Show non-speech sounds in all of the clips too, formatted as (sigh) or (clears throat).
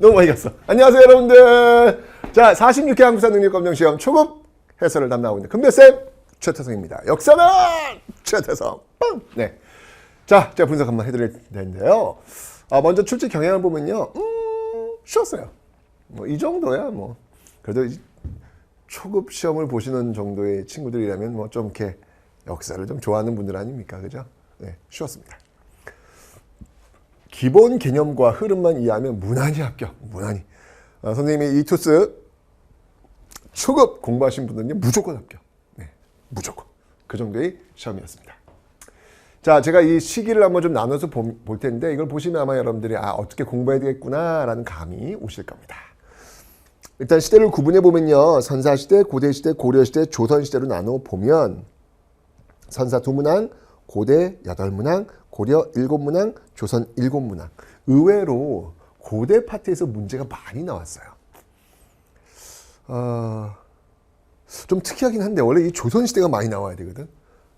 어, 너무 많이 갔어. 안녕하세요, 여러분들. 자, 46회 한국사 능력검정 시험 초급 해설을 담당하고 있는 금별쌤 최태성입니다. 역사는 최태성. 빵! 네. 자, 제가 분석 한번 해드릴 텐데요. 아, 먼저 출제 경향을 보면요. 음, 쉬웠어요. 뭐, 이 정도야, 뭐. 그래도 이 초급 시험을 보시는 정도의 친구들이라면 뭐 좀 이렇게 역사를 좀 좋아하는 분들 아닙니까? 그죠? 네, 쉬웠습니다. 기본 개념과 흐름만 이해하면 무난히 합격, 무난히. 아, 선생님이 이 투스 초급 공부하신 분들은 무조건 합격. 네, 무조건. 그 정도의 시험이었습니다. 자, 제가 이 시기를 한번 좀 나눠서 보- 볼 텐데 이걸 보시면 아마 여러분들이 아, 어떻게 공부해야 되겠구나라는 감이 오실 겁니다. 일단 시대를 구분해 보면요. 선사 시대, 고대 시대, 고려 시대, 조선 시대로 나눠 보면 선사 두 문항, 고대 여덟 문항, 고려 일곱 문항, 조선 일곱 문항. 의외로 고대 파트에서 문제가 많이 나왔어요. 어, 좀 특이하긴 한데 원래 이 조선 시대가 많이 나와야 되거든.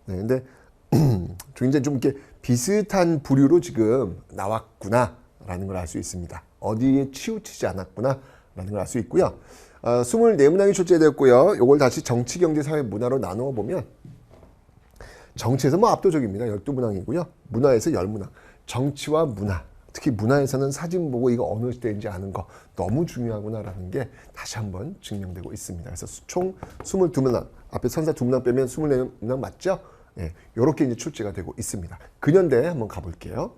네, 근데 (clears throat) 굉장히 좀 이렇게 비슷한 부류로 지금 나왔구나라는 걸 알 수 있습니다. 어디에 치우치지 않았구나라는 걸 알 수 있고요. 어, 24문항이 출제되었고요. 이걸 다시 정치, 경제, 사회, 문화로 나누어 보면 정치에서 뭐 압도적입니다. 12문항이고요. 문화에서 10문항. 정치와 문화, 특히 문화에서는 사진 보고 이거 어느 시대인지 아는 거 너무 중요하구나라는 게 다시 한번 증명되고 있습니다. 그래서 총 22문항, 앞에 선사 2문항 빼면 24문항 맞죠? 예, 요렇게 이제 출제가 되고 있습니다. 근현대 한번 가볼게요.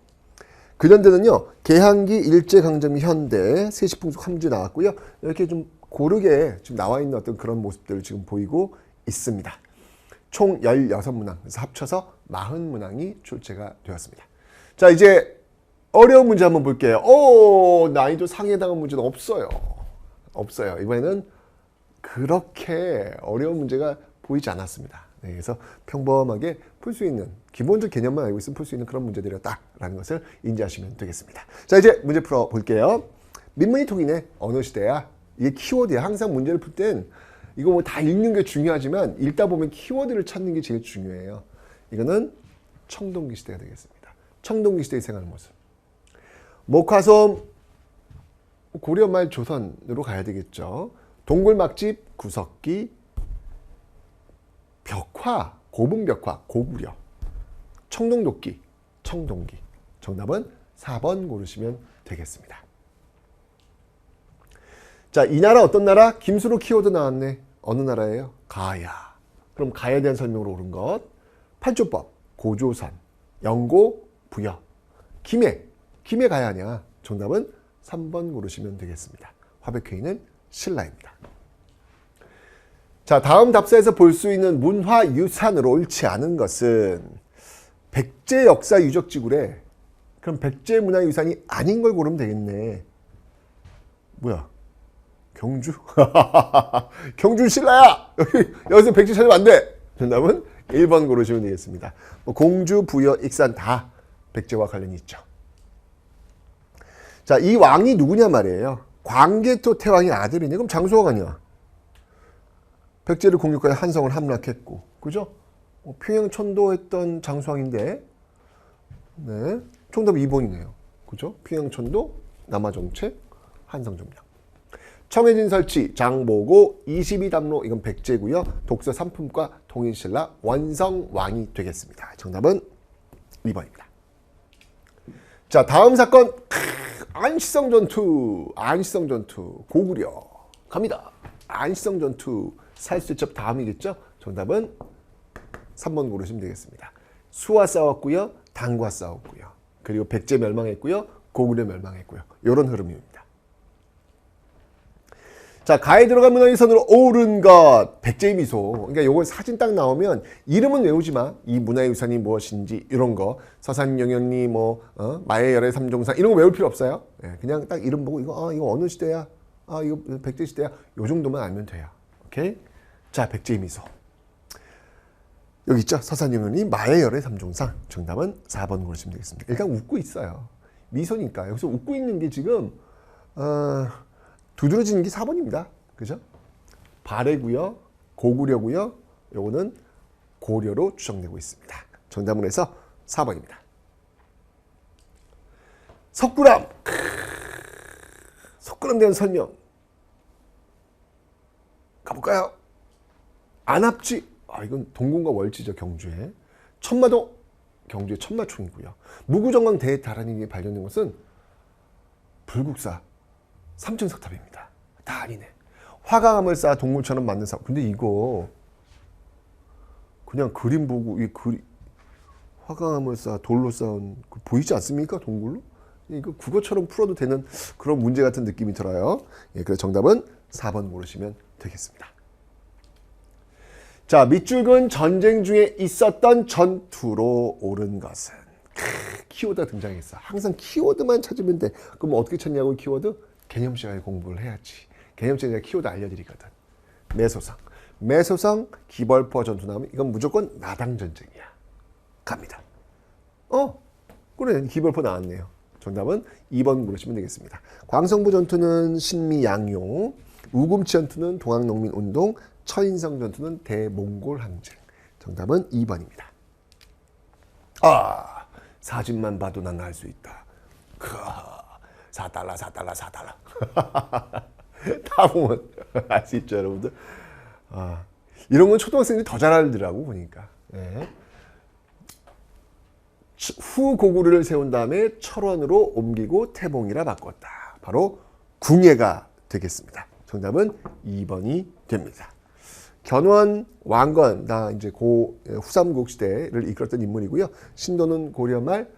근현대는요, 개항기, 일제강점기, 현대, 세시풍속 함주 나왔고요. 이렇게 좀 고르게 지금 나와 있는 어떤 그런 모습들을 지금 보이고 있습니다. 총 16문항, 그래서 합쳐서 40문항이 출제가 되었습니다. 자, 이제 어려운 문제 한번 볼게요. 오, 난이도 상에 해당한 문제는 없어요. 없어요. 이번에는 그렇게 어려운 문제가 보이지 않았습니다. 네, 그래서 평범하게 풀 수 있는 기본적 개념만 알고 있으면 풀 수 있는 그런 문제들이었다라는 것을 인지하시면 되겠습니다. 자, 이제 문제 풀어 볼게요. 민문이 통이네 어느 시대야? 이게 키워드야. 항상 문제를 풀 땐 이거 뭐 다 읽는 게 중요하지만 읽다 보면 키워드를 찾는 게 제일 중요해요. 이거는 청동기 시대가 되겠습니다. 청동기 시대의 생활 모습. 목화솜 고려 말 조선으로 가야 되겠죠. 동굴막집 구석기 벽화 고분벽화 고구려 청동도끼 청동기 정답은 4번 고르시면 되겠습니다. 자, 이 나라 어떤 나라? 김수로 키워드 나왔네. 어느 나라예요? 가야. 그럼 가야에 대한 설명으로 옳은 것. 팔조법, 고조선, 영고, 부여. 김해, 김해 가야냐? 정답은 3번 고르시면 되겠습니다. 화백회의는 신라입니다. 자, 다음 답사에서 볼 수 있는 문화유산으로 옳지 않은 것은 백제 역사 유적 지 구래. 그럼 백제 문화유산이 아닌 걸 고르면 되겠네. 뭐야? 경주? (laughs) 경주 신라야! 여기, (laughs) 여기서 백제 찾으면 안 돼! 정답은 1번 고르시면 되겠습니다. 뭐 공주, 부여, 익산 다 백제와 관련이 있죠. 자, 이 왕이 누구냐 말이에요. 광개토 태왕의 아들이네. 그럼 아니야. 백제를 공격하여 한성을 함락했고, 그죠? 어, 평양 천도했던 장수왕인데, 네, 정답 2번이네요. 그죠? 평양 천도, 남하정책, 한성 점령. 청해진 설치, 장보고, 22담로, 이건 백제고요. 독서 삼품과 통일신라, 원성왕이 되겠습니다. 정답은 2번입니다. 자, 다음 사건. 크, 안시성 전투. 안시성 전투. 고구려. 갑니다. 안시성 전투. 살수첩 다음이겠죠? 정답은 3번 고르시면 되겠습니다. 수와 싸웠고요. 당과 싸웠고요. 그리고 백제 멸망했고요. 고구려 멸망했고요. 이런 흐름입니다. 자, 가에 들어간 문화유산으로 옳은 것. 백제의 미소. 그러니까 요거 사진 딱 나오면 이름은 외우지 마. 이 문화유산이 무엇인지 이런 거. 서산영연리 뭐 어? 마의 열의 삼종산 이런 거 외울 필요 없어요. 예, 그냥 딱 이름 보고 이거 아 이거 어느 시대야? 아 이거 백제 시대야. 요 정도만 알면 돼요. 오케이? 자, 백제의 미소. 여기 있죠? 서산영연리 마의 열의 삼종산. 정답은 4번 고르시면 되겠습니다. 일단 웃고 있어요. 미소니까 여기서 웃고 있는 게 지금 어, 두드러지는 게 4번입니다. 그죠? 발해고요. 고구려고요. 요거는 고려로 추정되고 있습니다. 정답은 해서 4번입니다. 석굴암. 크으, 석굴암에 대한 설명 가볼까요? 안압지 아 이건 동궁과 월지죠 경주에 천마도 경주의 천마총이고요 무구정강 대다란이 발견된 것은 불국사 삼천석탑입니다. 다 아니네. 화강암을 쌓아 동물처럼 만든 사 근데 이거 그냥 그림 보고 이 그리 화강암을 쌓아 돌로 쌓은 그 보이지 않습니까 동굴로? 이거 국어처럼 풀어도 되는 그런 문제 같은 느낌이 들어요. 예, 그래서 정답은 4번 고르시면 되겠습니다. 자, 밑줄근 전쟁 중에 있었던 전투로 옳은 것은. 크, 키워드가 등장했어. 항상 키워드만 찾으면 돼. 그럼 어떻게 찾냐고 키워드? 개념 시간에 공부를 해야지. 개념 시간에 키워드 알려드리거든. 매소성. 매소성 기벌포 전투 나오면 이건 무조건 나당 전쟁이야. 갑니다. 어, 그래 기벌포 나왔네요. 정답은 2번 물으시면 되겠습니다. 광성부 전투는 신미 양용, 우금치 전투는 동학농민운동, 처인성 전투는 대몽골 항쟁. 정답은 2번입니다. 아, 사진만 봐도 난 알 수 있다. 크, 4달러, 4달러, 4달러. 다 보면 알 수 있죠, 여러분들. 아, 이런 건 초등학생들이 더 잘 알더라고, 보니까. 예. 후 고구려를 세운 다음에 철원으로 옮기고 태봉이라 바꿨다. 바로 궁예가 되겠습니다. 정답은 2번이 됩니다. 견원 왕건 다 이제 고 후삼국 시대를 이끌었던 인물이고요. 신도는 고려 말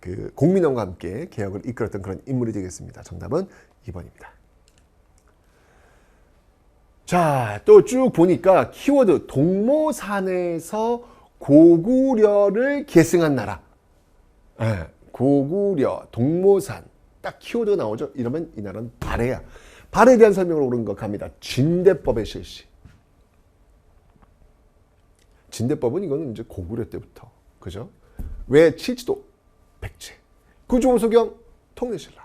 그 공민왕과 함께 개혁을 이끌었던 그런 인물이 되겠습니다. 정답은 2번입니다. 자, 또 쭉 보니까 키워드 동모산에서 고구려를 계승한 나라. 예, 고구려, 동모산. 딱 키워드가 나오죠. 이러면 이 나라는 발해야. 발해에 대한 설명을 옳은 거 갑니다. 진대법의 실시. 진대법은 이거는 이제 고구려 때부터. 그죠? 왜 칠지도 백제. 구조소경 통일신라.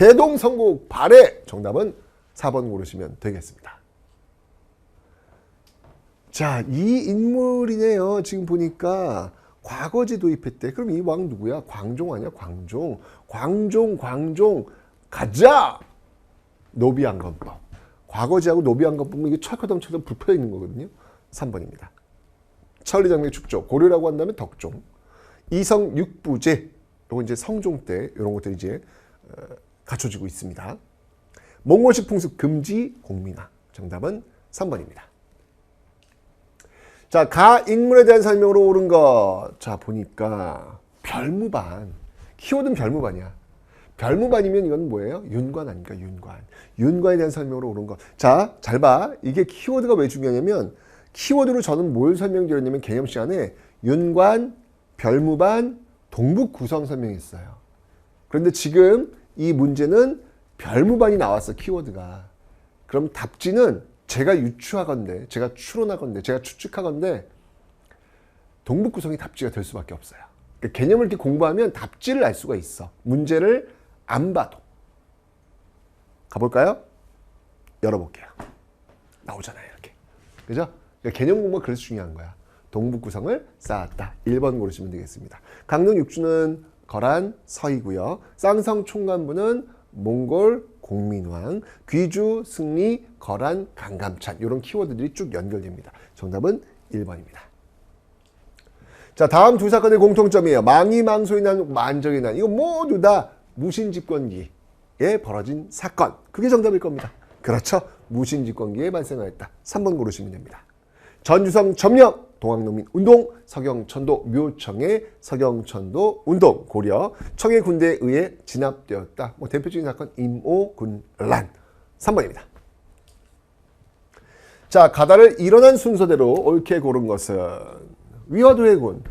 해동성국 발해. 정답은 4번 고르시면 되겠습니다. 자, 이 인물이네요. 지금 보니까 과거제 도입했대. 그럼 이 왕 누구야? 광종 아니야? 광종. 광종, 광종, 가자! 노비안건법. 과거제하고 노비안건법은 이게 철커덩철커 붙어 있는 거거든요. 3번입니다. 천리장미 축조. 고려라고 한다면 덕종. 이성 육부제. 요거 이제 성종 때 이런 것들이 이제 어, 갖춰지고 있습니다. 몽골식 풍습 금지 공민화. 정답은 3번입니다. 자, 가 인물에 대한 설명으로 옳은 것. 자, 보니까 별무반. 키워드는 별무반이야. 별무반이면 이건 뭐예요? 윤관 아닙니까? 윤관. 윤관에 대한 설명으로 옳은 것. 자, 잘 봐. 이게 키워드가 왜 중요하냐면 키워드로 저는 뭘 설명드렸냐면 개념 시간에 윤관, 별무반, 동북 구성 설명했어요. 그런데 지금 이 문제는 별무반이 나왔어, 키워드가. 그럼 답지는 제가 유추하건데, 제가 추론하건데, 제가 추측하건데, 동북 구성이 답지가 될 수밖에 없어요. 그러니까 개념을 이렇게 공부하면 답지를 알 수가 있어. 문제를 안 봐도. 가볼까요? 열어볼게요. 나오잖아요, 이렇게. 그죠? 그러니까 개념 공부가 그래서 중요한 거야. 동북 구성을 쌓았다. 1번 고르시면 되겠습니다. 강릉 육주는 거란 서이고요. 쌍성 총관부는 몽골 공민왕, 귀주 승리, 거란 강감찬 이런 키워드들이 쭉 연결됩니다. 정답은 1번입니다. 자, 다음 두 사건의 공통점이에요. 망이 망소의 난, 만정의 난. 이거 모두 다 무신집권기에 벌어진 사건. 그게 정답일 겁니다. 그렇죠. 무신집권기에 발생하였다. 3번 고르시면 됩니다. 전주성 점령, 동학농민 운동, 서경천도 묘청의 서경천도 운동, 고려, 청해 군대에 의해 진압되었다. 뭐 대표적인 사건 임오군란. 3번입니다. 자, 가다를 일어난 순서대로 옳게 고른 것은 위화도해군,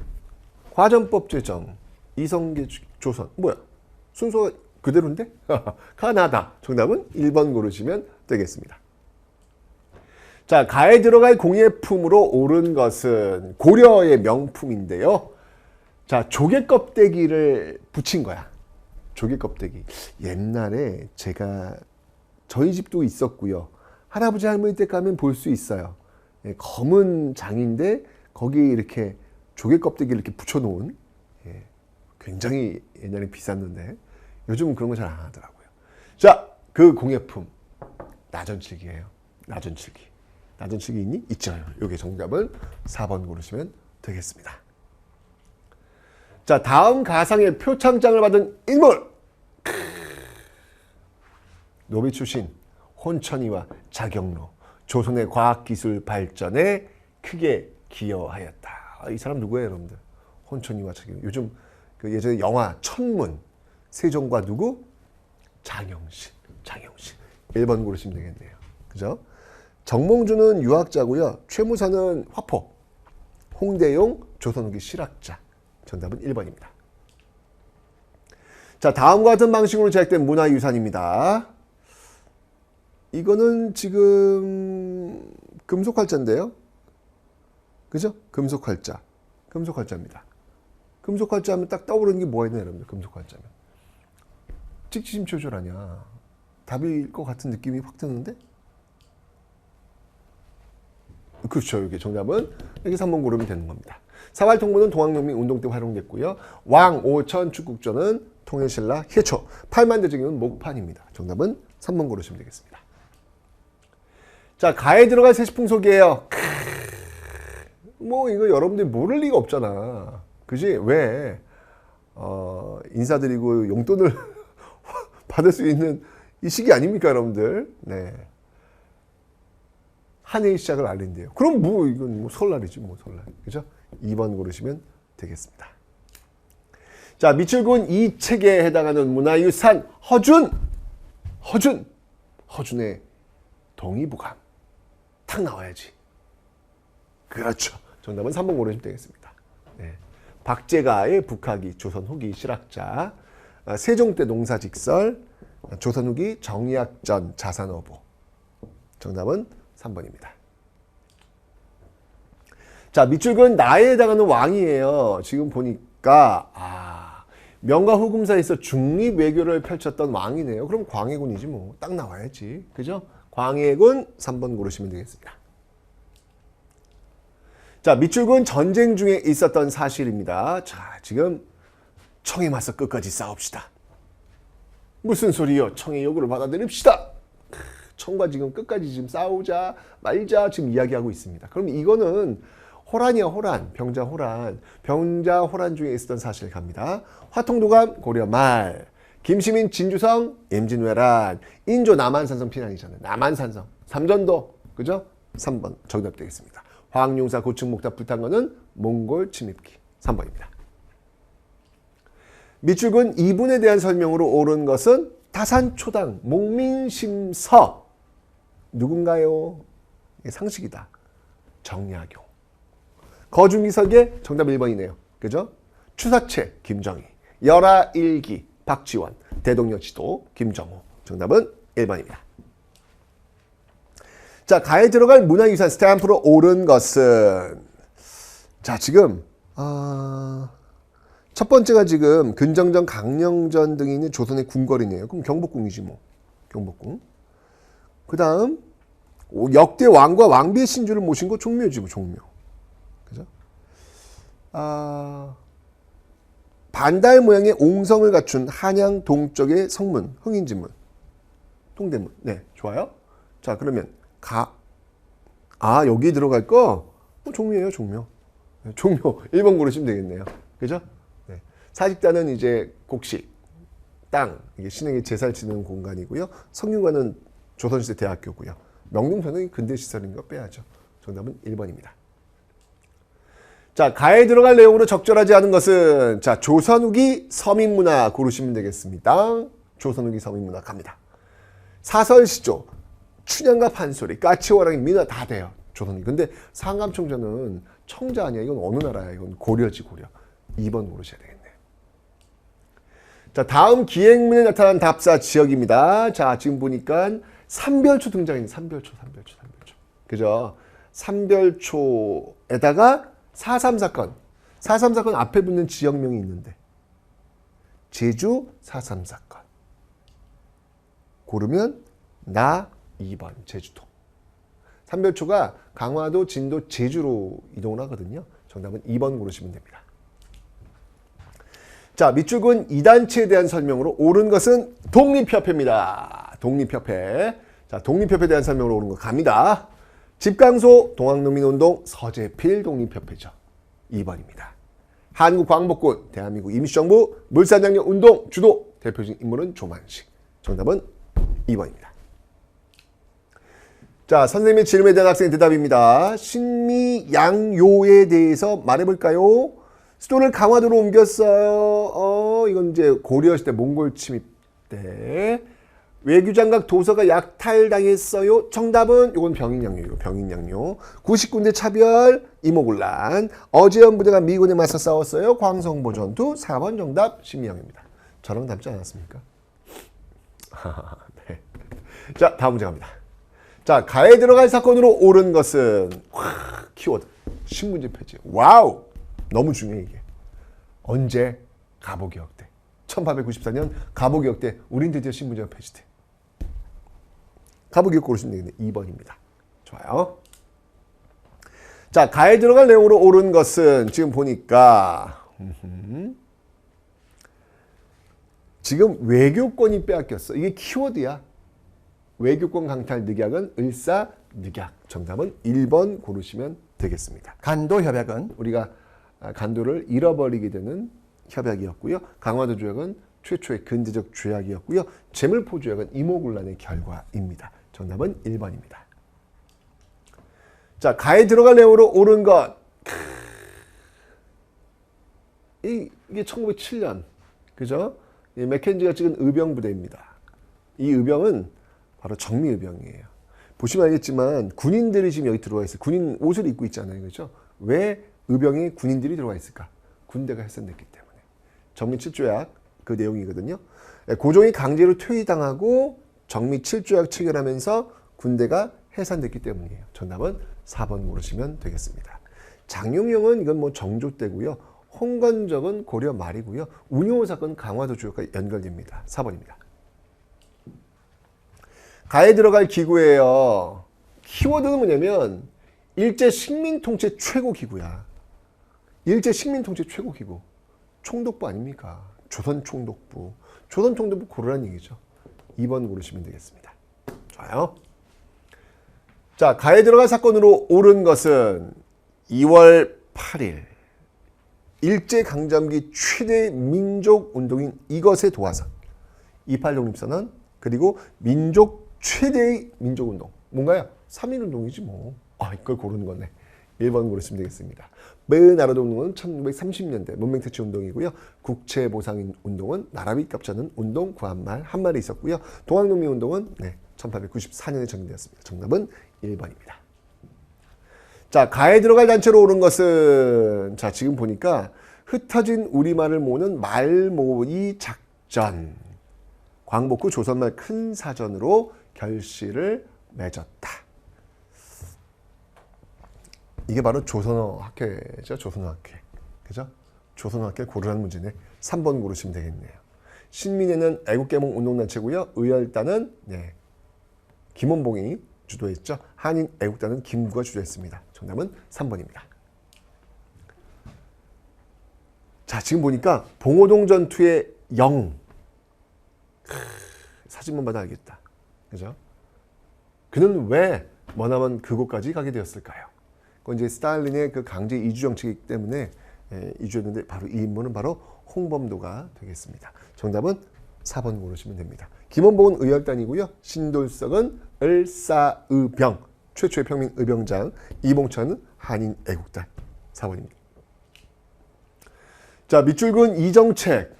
과전법 제정, 이성계 조선. 뭐야? 순서가 그대로인데? (laughs) 가나다. 정답은 1번 고르시면 되겠습니다. 자, 가에 들어갈 공예품으로 옳은 것은 고려의 명품인데요. 자, 조개 껍데기를 붙인 거야. 조개 껍데기. 옛날에 제가 저희 집도 있었고요. 할아버지 할머니 댁 가면 볼 수 있어요. 예, 검은 장인데 거기에 이렇게 조개 껍데기를 이렇게 붙여놓은 예, 굉장히 옛날에 비쌌는데 요즘은 그런 거 잘 안 하더라고요. 자, 그 공예품 나전칠기예요. 나전칠기. 나전칠기 있니? 있죠. 요게 정답은 4번 고르시면 되겠습니다. 자, 다음 가상의 표창장을 받은 인물. 노비 출신 혼천이와 자경로 조선의 과학기술 발전에 크게 기여하였다. 아, 이 사람 누구예요, 여러분들? 혼천이와 자경로. 요즘 그 예전에 영화 천문 세종과 누구? 장영신. 장영신. 1번 고르시면 되겠네요. 그죠? 정몽주는 유학자고요. 최무사는 화포. 홍대용 조선 후기 실학자. 정답은 1번입니다. 자, 다음과 같은 방식으로 제작된 문화유산입니다. 이거는 지금 금속활자인데요. 그죠? 금속활자. 금속활자입니다. 금속활자 하면 딱 떠오르는 게 뭐가 있나요, 여러분들? 금속활자면. 찍지심 초절 아니야. 답일 것 같은 느낌이 확 드는데? 그렇죠. 이게 정답은 여기 3번 고르면 되는 겁니다. 사활통보는 동학농민 운동 때 활용됐고요. 왕, 오천, 축국조는 통일신라, 해초, 팔만대적인 목판입니다. 정답은 3번 고르시면 되겠습니다. 자, 가에 들어갈 세시풍속이에요. 뭐 이거 여러분들이 모를 리가 없잖아. 그지? 왜? 어, 인사드리고 용돈을 (laughs) 받을 수 있는 이 시기 아닙니까, 여러분들? 네. 한 해의 시작을 알린대요. 그럼 뭐 이건 뭐 설날이지 뭐 설날. 그죠? 2번 고르시면 되겠습니다. 자, 미출군 이 책에 해당하는 문화유산 허준. 허준. 허준의 동의보감. 탁 나와야지. 그렇죠. 정답은 3번 고르시면 되겠습니다. 네. 박제가의 북학이 조선 후기 실학자. 아, 세종 때 농사직설. 아, 조선 후기 정약전 자산어보. 정답은 3번입니다. 자, 밑줄근 나에 해당하는 왕이에요. 지금 보니까 아, 명가 후금사에서 중립 외교를 펼쳤던 왕이네요. 그럼 광해군이지 뭐. 딱 나와야지. 그죠? 광해군 3번 고르시면 되겠습니다. 자, 밑줄근 전쟁 중에 있었던 사실입니다. 자, 지금 청에 맞서 끝까지 싸웁시다. 무슨 소리요? 청의 요구를 받아들입시다. 청과 지금 끝까지 지금 싸우자 말자 지금 이야기하고 있습니다. 그럼 이거는 호란이야 호란 병자 호란 병자 호란 중에 있었던 사실 갑니다. 화통도감 고려 말 김시민 진주성 임진왜란 인조 남한산성 피난이잖아요. 남한산성 삼전도 그죠? 3번 정답 되겠습니다. 황룡사 고층목탑 불탄 거는 몽골 침입기 3번입니다. 밑줄근 이분에 대한 설명으로 옳은 것은 다산초당 목민심서 누군가요? 상식이다. 정약용. 거중기석의 정답 1번이네요. 그죠? 추사체 김정희. 열하일기 박지원. 대동령 지도 김정호. 정답은 1번입니다. 자, 가에 들어갈 문화유산 스탬프로 옳은 것은 자, 지금 아... 첫 번째가 지금 근정전, 강령전 등이 있는 조선의 궁궐이네요. 그럼 경복궁이지 뭐. 경복궁. 그 다음 역대 왕과 왕비의 신주를 모신 거 종묘지 뭐 종묘. 그죠? 아, 반달 모양의 옹성을 갖춘 한양 동쪽의 성문, 흥인지문, 동대문. 네, 좋아요. 자, 그러면 가. 아, 여기 들어갈 거? 뭐 종묘예요, 종묘. 네, 종묘. (laughs) 1번 고르시면 되겠네요. 그죠? 네. 사직단은 이제 곡식, 땅, 이게 신에게 제사를 지는 공간이고요. 성균관은 조선시대 대학교고요. 명동편은 근대 시설인 거 빼야죠. 정답은 1번입니다. 자, 가에 들어갈 내용으로 적절하지 않은 것은 자, 조선 후기 서민 문화 고르시면 되겠습니다. 조선 후기 서민 문화 갑니다. 사설시조, 춘향과 판소리, 까치호랑이, 민화 다 돼요. 조선 후기. 근데 상감청자는 청자 아니야. 이건 어느 나라야? 이건 고려지 고려. 2번 고르셔야 되겠네요. 자, 다음 기행문에 나타난 답사 지역입니다. 자, 지금 보니까 삼별초 등장했네. 삼별초, 삼별초, 삼별초. 그죠? 삼별초에다가 4.3 사건. 4.3 사건 앞에 붙는 지역명이 있는데. 제주 4.3 사건. 고르면 나 2번 제주도. 삼별초가 강화도, 진도, 제주로 이동을 하거든요. 정답은 2번 고르시면 됩니다. 자, 밑줄근 이단체에 대한 설명으로 옳은 것은 독립협회입니다. 독립협회. 자, 독립협회에 대한 설명으로 옳은 거 갑니다. 집강소 동학농민운동 서재필 독립협회죠. 2번입니다. 한국광복군 대한민국 임시정부 물산장려 운동 주도 대표적인 인물은 조만식. 정답은 2번입니다. 자, 선생님의 질문에 대한 학생 대답입니다. 신미양요에 대해서 말해볼까요? 수도를 강화도로 옮겼어요. 어, 이건 이제 고려 시대 몽골 침입 때 외교장각 도서가 약탈당했어요. 정답은 이건 병인양요요. 병인양요. 99대 차별 이모군란 어제연 부대가 미군에 맞서 싸웠어요. 광성보 전투 4번 정답 신미양입니다. 저랑 닮지 않았습니까? (laughs) 네. 자 다음 문제 갑니다. 자 가에 들어갈 사건으로 옳은 것은 와, 키워드 신문지 폐지. 와우 너무 중요해 이게. 언제 가보개혁 때 1894년 가보개혁 때 우린 드디어 신문지가 폐지돼. 가보개혁 고르시면 되겠네. 2번입니다. 좋아요. 자 가에 들어갈 내용으로 옳은 것은 지금 보니까. 지금 외교권이 빼앗겼어. 이게 키워드야. 외교권 강탈 늑약은 을사 늑약. 정답은 1번 고르시면 되겠습니다. 간도 협약은 우리가 아, 간도를 잃어버리게 되는 협약이었고요. 강화도 조약은 최초의 근대적 조약이었고요. 재물포 조약은 이모군란의 결과입니다. 정답은 1번입니다. 자, 가에 들어갈 내용으로 옳은 것. 이, 이게 1907년. 그죠? 이 맥켄지가 찍은 의병 부대입니다. 이 의병은 바로 정미의병이에요. 보시면 알겠지만 군인들이 지금 여기 들어와 있어요. 군인 옷을 입고 있잖아요. 그렇죠? 왜 의병에 군인들이 들어와 있을까? 군대가 해산됐기 때문에. 정미 7조약 그 내용이거든요. 예, 고종이 강제로 퇴위당하고 정미 7조약 체결하면서 군대가 해산됐기 때문이에요. 정답은 4번 고르시면 되겠습니다. 장용영은 이건 뭐 정조 때고요. 홍건적은 고려 말이고요. 운용호 사건 강화도 조약과 연결됩니다. 4번입니다. 가에 들어갈 기구예요. 키워드는 뭐냐면 일제 식민 통치 최고 기구야. 일제 식민 통치 최고 기구. 총독부 아닙니까? 조선 총독부. 조선 총독부 고르란 얘기죠. 2번 고르시면 되겠습니다. 좋아요. 자, 가에 들어갈 사건으로 옳은 것은 2월 8일 일제 강점기 최대 민족 운동인 이것의 도화선 28 독립선언 그리고 민족 최대의 민족 운동 뭔가요? 3.1 운동이지 뭐. 아, 이걸 고르는 거네. 1번 고르시면 되겠습니다. 매나라도 운동은 1930년대 문맹퇴치 운동이고요. 국채보상 운동은 나라비 값자는 운동 구한말 한 말이 있었고요. 동학농민 운동은 네, 1894년에 정리되었습니다. 정답은 1번입니다. 자, 가에 들어갈 단체로 오른 것은 자, 지금 보니까 흩어진 우리말을 모으는 말모의 작전. 광복 후 조선말 큰 사전으로 결실을 맺었다. 이게 바로 조선어 학회죠. 조선어 학회. 그죠? 조선어 학회 고르라는 문제네. 3번 고르시면 되겠네요. 신민회는 애국개몽 운동단체고요. 의열단은 네, 김원봉이 주도했죠. 한인 애국단은 김구가 주도했습니다. 정답은 3번입니다. 자, 지금 보니까 봉오동 전투의 영. 크, 사진만 봐도 알겠다. 그죠? 그는 왜 머나먼 그곳까지 가게 되었을까요? 그건 이제 스탈린의 그 강제 이주 정책이기 때문에 예, 이주했는데 바로 이 인물은 바로 홍범도가 되겠습니다. 정답은 4번 고르시면 됩니다. 김원봉은 의열단이고요. 신돌석은 을사의병, 최초의 평민 의병장, 이봉천은 한인 애국단 4번입니다. 자, 밑줄근 이정책.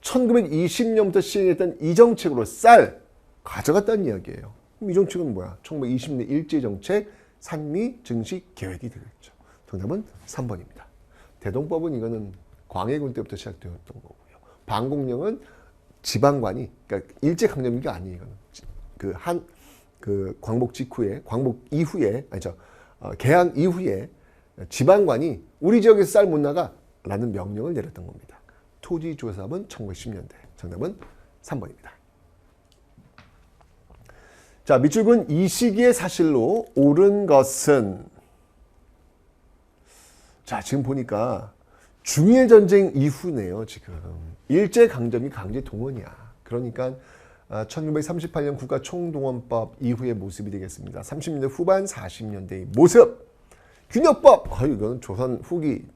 1920년부터 시행했던 이 정책으로 쌀 가져갔다는 이야기예요. 그럼 이 정책은 뭐야? 1920년 일제정책 산미 증식 계획이 되겠죠. 정답은 3번입니다. 대동법은 이거는 광해군 때부터 시작되었던 거고요. 방공령은 지방관이 그러니까 일제 강점기가 아니에요. 이거는 그한그 광복 직후에 광복 이후에 아니죠 어, 개항 이후에 지방관이 우리 지역에서 쌀 못 나가라는 명령을 내렸던 겁니다. 토지조사업은 1910년대. 정답은 3번입니다. 자, 밑줄근 이 시기의 사실로 옳은 것은 자, 지금 보니까 중일 전쟁 이후네요, 지금. 일제 강점기 강제 동원이야. 그러니까 1938년 국가 총동원법 이후의 모습이 되겠습니다. 30년대 후반 40년대의 모습. 균역법. 아, 이거는 조선 후기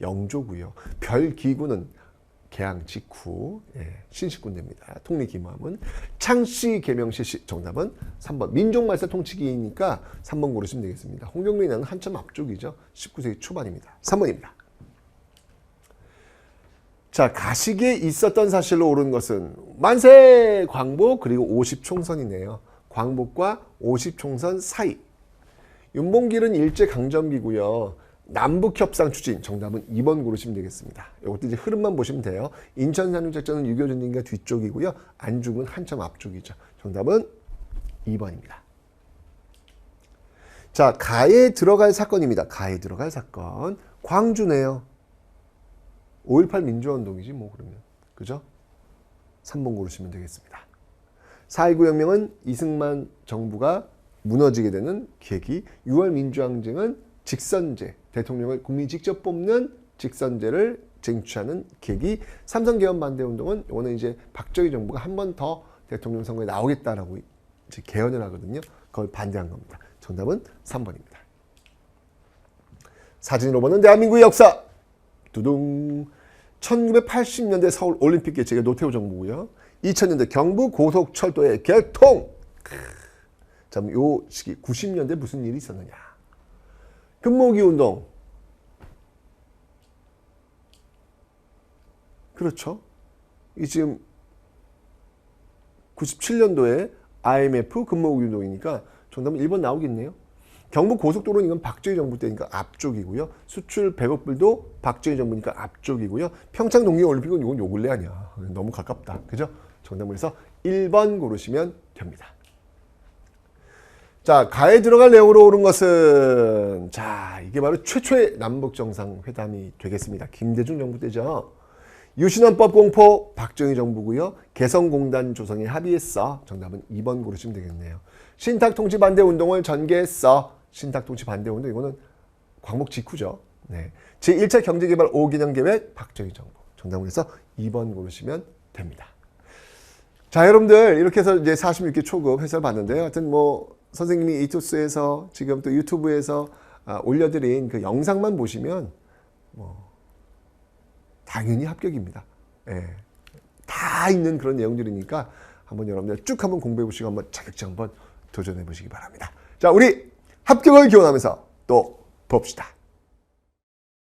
영조고요. 별 기구는 개항 직후 예, 신식군대입니다. 통리기무함은 창씨 개명 실시 정답은 3번 민족말사 통치기니까 3번 고르시면 되겠습니다. 홍경민이 나는 한참 앞쪽이죠. 19세기 초반입니다. 3번입니다. 자 가식에 있었던 사실로 옳은 것은 만세 광복 그리고 50총선이네요. 광복과 50총선 사이 윤봉길은 일제 강점기고요. 남북 협상 추진 정답은 2번 고르시면 되겠습니다. 이것도 이제 흐름만 보시면 돼요. 인천 산림 작전은 6.25 전쟁과 뒤쪽이고요. 안중은 한참 앞쪽이죠. 정답은 2번입니다. 자, 가에 들어갈 사건입니다. 가에 들어갈 사건. 광주네요. 5.18 민주화운동이지 뭐 그러면. 그죠? 3번 고르시면 되겠습니다. 4.19 혁명은 이승만 정부가 무너지게 되는 계기. 6월 민주항쟁은 직선제, 대통령을 국민이 직접 뽑는 직선제를 쟁취하는 계기. 삼성 개헌 반대 운동은 이거는 이제 박정희 정부가 한 번 더 대통령 선거에 나오겠다라고 이제 개헌을 하거든요. 그걸 반대한 겁니다. 정답은 3번입니다. 사진으로 보는 대한민국의 역사. 두둥. 1980년대 서울 올림픽 개최가 노태우 정부고요. 2000년대 경부 고속철도의 개통. 자, 요 시기 90년대 무슨 일이 있었느냐? 금모기 운동. 그렇죠. 이 지금 97년도에 IMF 금모기 운동이니까 정답은 1번 나오겠네요. 경부 고속도로는 이건 박정희 정부 때니까 앞쪽이고요. 수출 100억 불도 박정희 정부니까 앞쪽이고요. 평창 동계올림픽은 이건 요 근래 아니야. 너무 가깝다. 그죠? 정답을 해서 1번 고르시면 됩니다. 자, 가에 들어갈 내용으로 오른 것은 자, 이게 바로 최초의 남북 정상회담이 되겠습니다. 김대중 정부 때죠. 유신헌법 공포 박정희 정부고요. 개성공단 조성에 합의했어. 정답은 2번 고르시면 되겠네요. 신탁 통치 반대 운동을 전개했어. 신탁 통치 반대 운동 이거는 광복 직후죠. 네. 제1차 경제개발 5기년 계획 박정희 정부. 정답을 해서 2번 고르시면 됩니다. 자, 여러분들 이렇게 해서 이제 46개 초급 해설 봤는데요. 하여튼 뭐 선생님이 이투스에서 지금 또 유튜브에서 아, 올려드린 그 영상만 보시면 뭐 당연히 합격입니다. 예. 다 있는 그런 내용들이니까 한번 여러분들 쭉 한번 공부해 보시고 한번 자격증 한번 도전해 보시기 바랍니다. 자, 우리 합격을 기원하면서 또 봅시다.